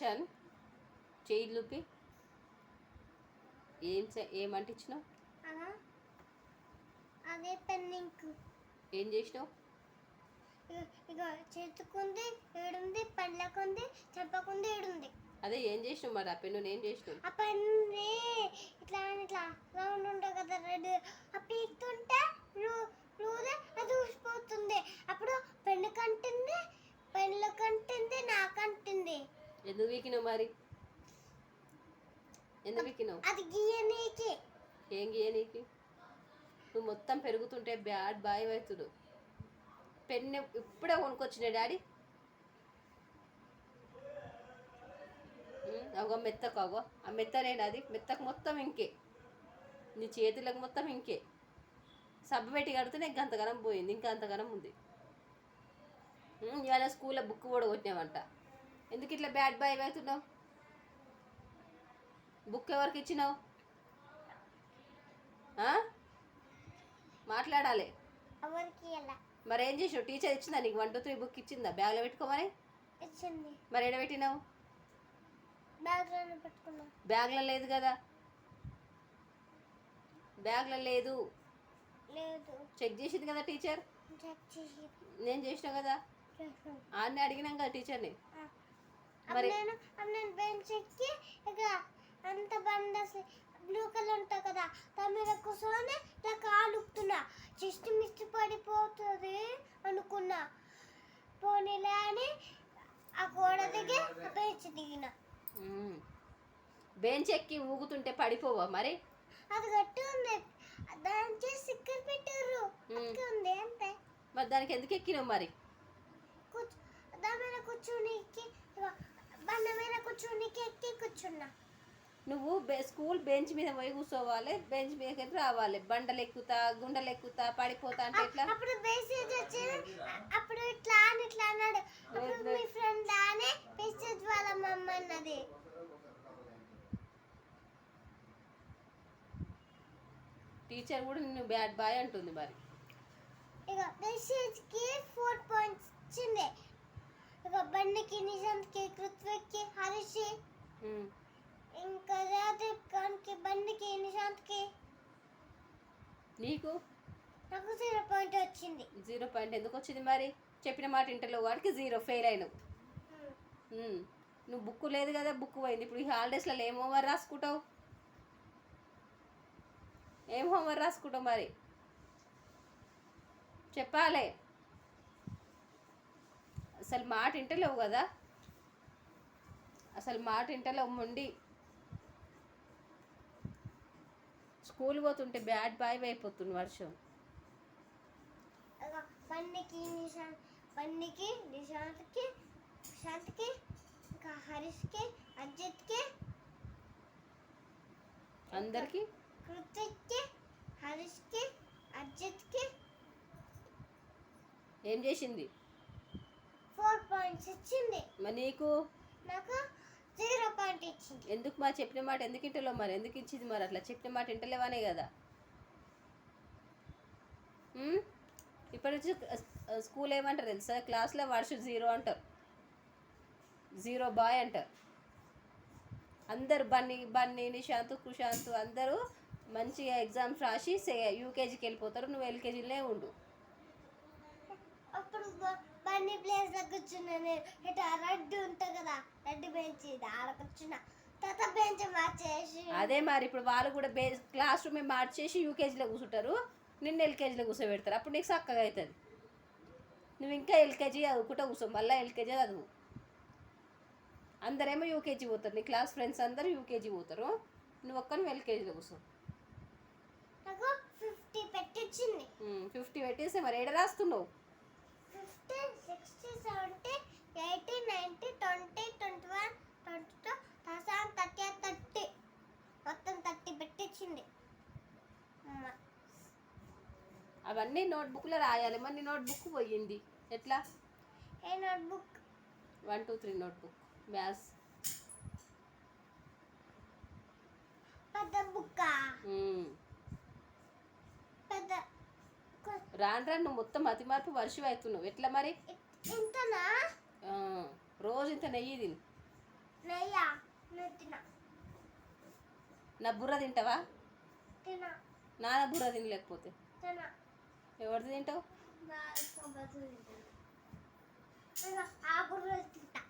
షన్ చేయి లూపి. ఏం ఏం అంటించినావు? అదే పెన్నింక్ ఏం చేసినావు? ఇక చేతుకుంది ఏడుంది పండ్లకుంది చెంపకుంది ఏడుంది. అదే ఏం చేసినావు మరి ఆ పెన్ను? ఏం చేసినావు? ఆ పెన్ని ఇట్లా ఇట్లా రౌండ్ ఉంటుంది కదా రెడ్. ఆ పీకుతుంటే బ్లూ బ్లూదే అది ఊసిపోతుంది అప్పుడు పెన్ను కంటుంది పెన్నులు కంటుంది నాకంటుంది ఎందుకు వీకినావు మరి? ఎందుకు వీకినావు అది గీయనీకి ఏం గీయ నీకు? నువ్వు మొత్తం పెరుగుతుంటే బ్యాడ్ బాయ్ అవుతుడు. పెన్ను ఇప్పుడే కొనుక్కొచ్చిన డాడీ. అగో మెత్తకు అగో ఆ మెత్తనేనా అది? మెత్తకు మొత్తం ఇంకే. నీ చేతులకు మొత్తం ఇంకే. సబ్బు పెట్టి కడితేనే ఇంకా అంతగానం పోయింది ఇంకా అంతగానం ఉంది. ఇవాళ స్కూల్లో బుక్ కూడా కొట్టినావంట. ఎందుకు ఇట్లా బ్యాడ్ బాయ్ అవుతున్నావు? బుక్ ఎవరికి ఇచ్చినావు? మాట్లాడాలి. మరి ఏం చేసావు టీచర్ ఇచ్చిందా నీకు? వన్ టూ త్రీ బుక్ ఇచ్చిందా? బ్యాగ్లో పెట్టుకోమని మరి. ఎడ పెట్టినావు? బ్యాగ్లో లేదు కదా. బ్యాగ్లో లేదు. లేదు. చెక్ చేసింది కదా టీచర్ నేను చేసినా కదా. ఆడిని అడిగినాం కదా టీచర్ని. మరి- నేను నేను బెంచ్ ఎక్కి ఇక అంత బండ బ్లూ కలర్ ఉంటుంది కదా దాని మీద కూర్చొని ఇట్లా కాలు ఉప్పుతున్నా చెస్ట్ మిస్ట్ పడిపోతుంది అనుకున్నా. పోనీలే అని ఆ గోడ దిగి ఆ బెంచ్ దిగిన. బెంచ్ ఎక్కి ఊగుతుంటే పడిపోవా మరి? అది గట్టి ఉంది. దానికి స్టిక్కర్ పెట్టారు. ఉంది అంతే. మరి దానికి ఎందుకు ఎక్కినావు మరి? కూర్చో దాని మీద కూర్చోనికి నువ్వు స్కూల్ బెంచ్ మీద పోయి కూర్చోవాలి బెంచ్ మీదకి రావాలి. బండలు ఎక్కుతా గుండలు ఎక్కుతా పడిపోతా అంటే ఎట్లా? అప్పుడు మెసేజ్ వచ్చింది. అప్పుడు ఇట్లా అని ఇట్లా అన్నాడు. అప్పుడు మీ ఫ్రెండ్ లానే మెసేజ్ వాళ్ళ మమ్మ అన్నది. టీచర్ కూడా నిన్ను బ్యాడ్ బాయ్ అంటుంది మరి. ఇక మెసేజ్కి ఫోర్ పాయింట్స్ ఇచ్చింది. ఇక బండికి నిజాంకి నీకు? నాకు జీరో పాయింట్ వచ్చింది. జీరో పాయింట్ ఎందుకు వచ్చింది మరి? చెప్పిన మాట ఇంటర్లో వాడికి జీరో ఫెయిల్ అయినావు. నువ్వు బుక్ లేదు కదా బుక్ పోయింది. ఇప్పుడు ఈ హాలిడేస్లలో ఏం హోంవర్క్ రాసుకుంటావు? ఏం హోంవర్క్ రాసుకుంటావు మరి? చెప్పాలి. అసలు మాట ఇంటలేవు కదా. అసలు మాట ఇంటలేవు మొండి స్కూల్ పోతుంటే బ్యాడ్ బాయ్ అయిపోతుంది వర్షం. నిశాంత్ బండికి నిశాంత్కి నిశాంత్కి ఇంకా హరీష్కి అజిత్కి అందరికీ? కృతిక్కి హరీష్కి అజిత్కి. ఏం చేసింది? ఫోర్ పాయింట్స్ ఇచ్చింది. మరి నీకు? నాకు జీరో పాయింట్ ఇచ్చింది. ఎందుకు మా చెప్పిన మాట ఎందుకు ఇంటలో మరి? ఎందుకు ఇచ్చింది మరి అట్లా? చెప్పిన మాట ఇంటలేవానే కదా? ఇప్పటి నుంచి స్కూల్ ఏమంటారు తెలుసా? క్లాస్లో వర్ష జీరో అంటారు. జీరో బాయ్ అంటారు. అందరు బన్నీ బన్నీ నిశాంత్ కుశాంత్ అందరూ మంచిగా ఎగ్జామ్స్ రాసి యూకేజీకి వెళ్ళిపోతారు. నువ్వు ఎల్కేజీలోనే ఉండు. అప్పుడు బ- బండి ప్లేస్లో కూర్చున్నా నేను. ఇటు రెడ్ ఉంటుంది కదా. రెడ్ బెంచ్ ఇది ఆడ కూర్చున్నా తర్వాత బెంచ్ మార్చేసి. అదే మరి ఇప్పుడు వాళ్ళు కూడా బే క్లాస్ రూమ్ మార్చేసి యూకేజీలో కూర్చుంటారు నిన్ను ఎల్కేజీలో కూర్చోబెడతారు అప్పుడు నీకు చక్కగా అవుతుంది నువ్వు ఇంకా ఎల్కేజీ చదువుకుంటా కూర్చో మళ్ళీ ఎల్కేజీ చదువు. అందరేమో యూకేజీ పోతారు నీ క్లాస్ ఫ్రెండ్స్ అందరూ యూకేజీ పోతారు నువ్వు ఒక్క నువ్వు ఎల్కేజీలో కూర్చో. ఫిఫ్టీ పెట్టించింది ఫిఫ్టీ పెట్టేస్తే మరి ఏడ రాస్తున్నావు? Fifty sixty seventy eighty ninety అవన్నీ నోట్బుక్లో రాయాలి. మరి నోట్బుక్ పోయింది. ఎట్లా? ఏ notebook? One two three notebook. Maths రాను రాను నువ్వు మొత్తం అతి మార్పు వర్షం అవుతున్నావు. ఎట్లా మరి? రోజు ఇంత నెయ్యి తిను. నా బుర్ర తింటావా? నా బుర్ర తినలేకపోతే. ఎవరిది తింటావు? ఆకుకూర తింటా.